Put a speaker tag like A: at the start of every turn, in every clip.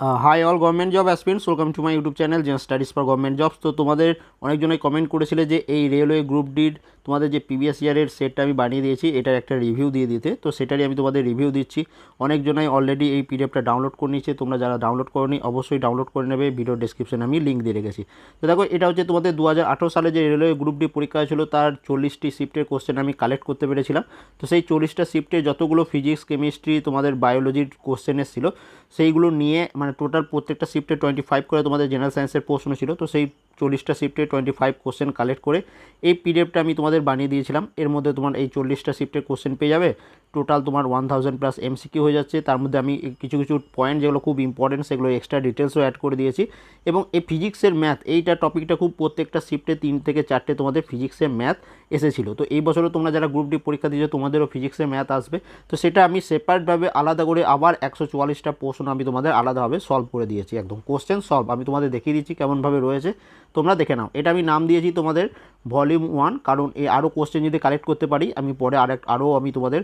A: Hi all government job aspirants welcome to my YouTube channel Zen Studies for government jobs তো তোমাদের অনেকজনই comment করেছিলে যে এই রেলওয়ে গ্রুপ ডির তোমাদের যে প্রিভিয়াস ইয়ারের সেটটা আমি বানিয়ে দিয়েছি, এটার একটা রিভিউ দিয়ে দিতে। তো সেটারই আমি তোমাদের রিভিউ দিচ্ছি। অনেকজনাই অলরেডি এই পিডিএফটা ডাউনলোড করে নিয়েছে। তোমরা যারা ডাউনলোড করনি, অবশ্যই ডাউনলোড করে নেবে। ভিডিও ডেসক্রিপশনে আমি লিঙ্ক দিয়ে রেখেছি। তো দেখো, এটা হচ্ছে তোমাদের দু হাজার আঠেরো সালে যে রেলওয়ে গ্রুপ ডি পরীক্ষা ছিল তার চল্লিশটি শিফটের কোশ্চেন আমি কালেক্ট করতে পেরেছিলাম। তো সেই চল্লিশটা শিফটে যতগুলো ফিজিক্স কেমিস্ট্রি তোমাদের বায়োলজির কোশ্চেন এসেছিল, সেইগুলো নিয়ে মানে টোটাল প্রত্যেকটা শিফটে টোয়েন্টি ফাইভ করে তোমাদের জেনারেল সায়েন্সের প্রশ্ন ছিল তো সেই চল্লিশটা শিফটে টোয়েন্টি ফাইভ কোশ্চেন কালেক্ট করে এই পিডিএফটা আমি তোমাদের বানিয়ে দিয়েছিলাম। এর মধ্যে তোমার এই চল্লিশটা শিফটের কোশ্চেন পেয়ে যাবে। টোটাল তোমার ওয়ান থাউজেন্ড প্লাস এমসিকিউ হয়ে যাচ্ছে। তার মধ্যে আমি কিছু কিছু পয়েন্ট যেগুলো খুব ইম্পর্টেন্ট সেগুলো এক্সট্রা ডিটেলসও অ্যাড করে দিয়েছি। এবং এই ফিজিক্সের ম্যাথ এইটা টপিকটা খুব প্রত্যেকটা শিফটে তিন থেকে চারটে তোমাদের ফিজিক্সের ম্যাথ এসেছিল। তো এই বছরও তোমরা যারা গ্রুপ ডি পরীক্ষা দিয়েছ, তোমাদেরও ফিজিক্সের ম্যাথ আসবে। তো সেটা আমি সেপারেটভাবে আলাদা করে আবার একশো চুয়াল্লিশটা প্রশ্ন আমি তোমাদের আলাদাভাবে সলভ করে দিয়েছি। একদম কোশ্চেন সলভ আমি তোমাদের দেখিয়ে দিচ্ছি কেমনভাবে রয়েছে। তোমরা দেখে নাও। এটা আমি নাম দিয়েছি তোমাদের ভলিউম ওয়ান কারণ এই আরও কোশ্চেন যদি কালেক্ট করতে পারি, আমি পরে আরেক আরও আমি তোমাদের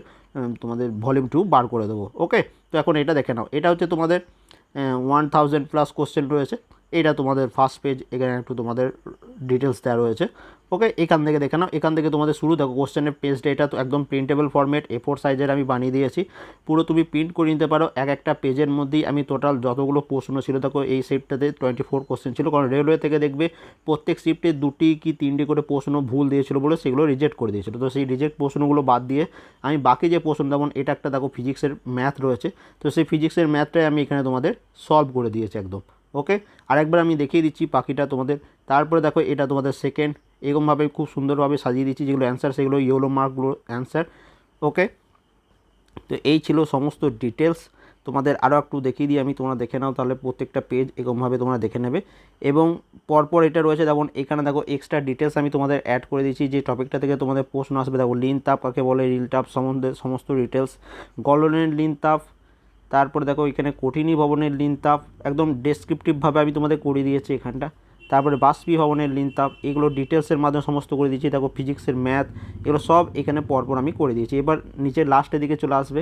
A: তোমাদের ভলিউম টু বার করে দেবো। ওকে তো এখন এটা দেখে নাও। এটা হচ্ছে তোমাদের ওয়ান থাউজেন্ড প্লাস কোশ্চেন রয়েছে। এটা তোমাদের ফার্স্ট পেজ এখানে একটু তোমাদের ডিটেলস দেওয়া রয়েছে। ওকে এখান থেকে দেখে নাও। এখান থেকে তোমাদের শুরু, দেখো কোশ্চেনের পেজটা এটা তো একদম প্রিন্টেবল ফরম্যাট এ ফোর সাইজের আমি বানিয়ে দিয়েছি। পুরো তুমি প্রিন্ট করে নিতে পারো। এক একটা পেজের মধ্যেই আমি টোটাল যতগুলো প্রশ্ন ছিল, দেখো, এই শিফটটাতে টোয়েন্টি ফোর কোশ্চেন ছিল। কারণ রেলওয়ে থেকে দেখবে প্রত্যেক শিফটে দুটি কি তিনটি করে প্রশ্ন ভুল দিয়েছিল বলে সেগুলো রিজেক্ট করে দিয়েছিল। তো সেই রিজেক্ট প্রশ্নগুলো বাদ দিয়ে আমি বাকি যে প্রশ্ন, যেমন এটা একটা, দেখো ফিজিক্সের ম্যাথ রয়েছে। তো সেই ফিজিক্সের ম্যাথটাই আমি এখানে তোমাদের সলভ করে দিয়েছি একদম। ওকে? আরেকবার আমি দেখিয়ে দিচ্ছি বাকিটা তোমাদের। তারপরে দেখো, এটা তোমাদের সেকেন্ড এরকমভাবে খুব সুন্দরভাবে সাজিয়ে দিচ্ছি যেগুলো অ্যান্সার সেগুলো ইয়েলো মার্কগুলো অ্যান্সার ওকে? তো এই ছিল সমস্ত ডিটেলস তোমাদের আরও একটু দেখিয়ে দিই, আমি তোমরা দেখে নাও তাহলে প্রত্যেকটা পেজ এরকমভাবে তোমরা দেখে নেবে। এবং পরপর এটা রয়েছে, যেমন এখানে দেখো এক্সট্রা ডিটেলস আমি তোমাদের অ্যাড করে দিয়েছি, যে টপিকটা থেকে তোমাদের প্রশ্ন আসবে। দেখো লিন তাপ কাকে বলে রিল তাপ সম্বন্ধে সমস্ত ডিটেলস গলনের লিন তাপ তারপরে দেখো এখানে কঠিনী ভবনের লিন তাপ একদম ডেসক্রিপটিভভাবে আমি তোমাদের করে দিয়েছি এখানটা। তারপরে বাষ্পী ভবনের লিন তাপ এগুলো ডিটেলসের মাধ্যমে সমস্ত করে দিয়েছি, দেখো ফিজিক্সের ম্যাথ এগুলো সব এখানে পরপর আমি করে দিয়েছি। এবার নিচে লাস্টের দিকে চলে আসবে।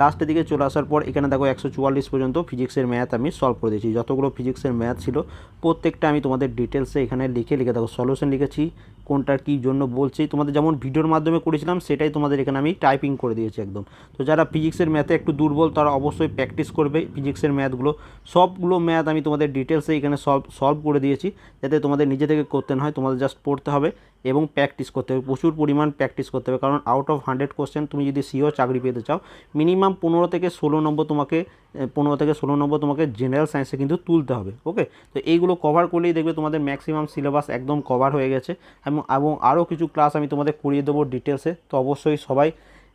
A: লাস্টের দিকে চলে আসার পর এখানে দেখো একশো চুয়াল্লিশ পর্যন্ত ফিজিক্সের ম্যাথ আমি সলভ করে দিয়েছি। যতগুলো ফিজিক্সের ম্যাথ ছিল, প্রত্যেকটা আমি তোমাদের ডিটেলসে এখানে লিখে লিখে দেখো সলিউশন লিখেছি। কোনটার কী জন্য বলছি, তোমাদের যেমন ভিডিওর মাধ্যমে করেছিলাম, সেটাই তোমাদের এখানে আমি টাইপিং করে দিয়েছি একদম। তো যারা ফিজিক্সের ম্যাথে একটু দুর্বল, তারা অবশ্যই প্র্যাকটিস করবে ফিজিক্সের ম্যাথগুলো সবগুলো ম্যাথ আমি তোমাদের ডিটেলসে এখানে সলভ সলভ করে দিয়েছি, যাতে তোমাদের নিজে থেকে করতে না হয়, তোমাদের জাস্ট পড়তে হবে এবং প্র্যাকটিস করতে হবে। প্রচুর পরিমাণ প্র্যাকটিস করতে হবে, কারণ আউট অফ হান্ড্রেড কোশ্চেন তুমি যদি সিও চাকরি পেতে চাও মিনিমাম পনেরো থেকে ষোলো নম্বর তোমাকে পনেরো থেকে ষোলো নম্বর তোমাকে জেনারেল সায়েন্সে কিন্তু তুলতে হবে ওকে তো এইগুলো কভার করলেই দেখবে তোমাদের ম্যাক্সিমাম সিলেবাস একদম কভার হয়ে গেছে। এবং আরও কিছু ক্লাস আমি তোমাদের করিয়ে দেবো ডিটেলসে তো অবশ্যই সবাই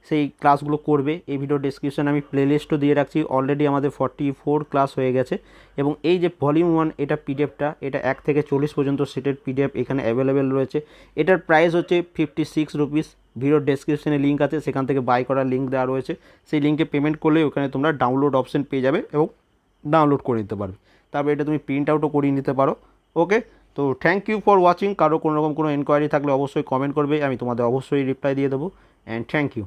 A: সেই ক্লাসগুলো করবে। এই ভিডিও ডিসক্রিপশনে আমি প্লেলিস্টও দিয়ে রাখছি। অলরেডি আমাদের ফর্টি ফোর ক্লাস হয়ে গেছে। এবং এই যে ভলিউম ওয়ান এটা পিডিএফটা এটা এক থেকে চল্লিশ পর্যন্ত সেটের পিডিএফ এখানে অ্যাভেলেবেল রয়েছে। এটার প্রাইস হচ্ছে ফিফটি সিক্স রুপিস ভিডিও ডেসক্রিপশনে লিঙ্ক আছে, সেখান থেকে বাই করার লিঙ্ক দেওয়া রয়েছে। সেই লিঙ্কে পেমেন্ট করলে ওখানে তোমরা ডাউনলোড অপশন পেয়ে যাবে এবং ডাউনলোড করে নিতে পারবে। তারপরে এটা তুমি প্রিন্ট আউটও করিয়ে নিতে পারো। ওকে তো থ্যাংক ইউ ফর ওয়াচিং কারও কোনো রকম কোনো এনকোয়ারি থাকলে অবশ্যই কমেন্ট করবে। আমি তোমাদের অবশ্যই রিপ্লাই দিয়ে দেবো। And thank you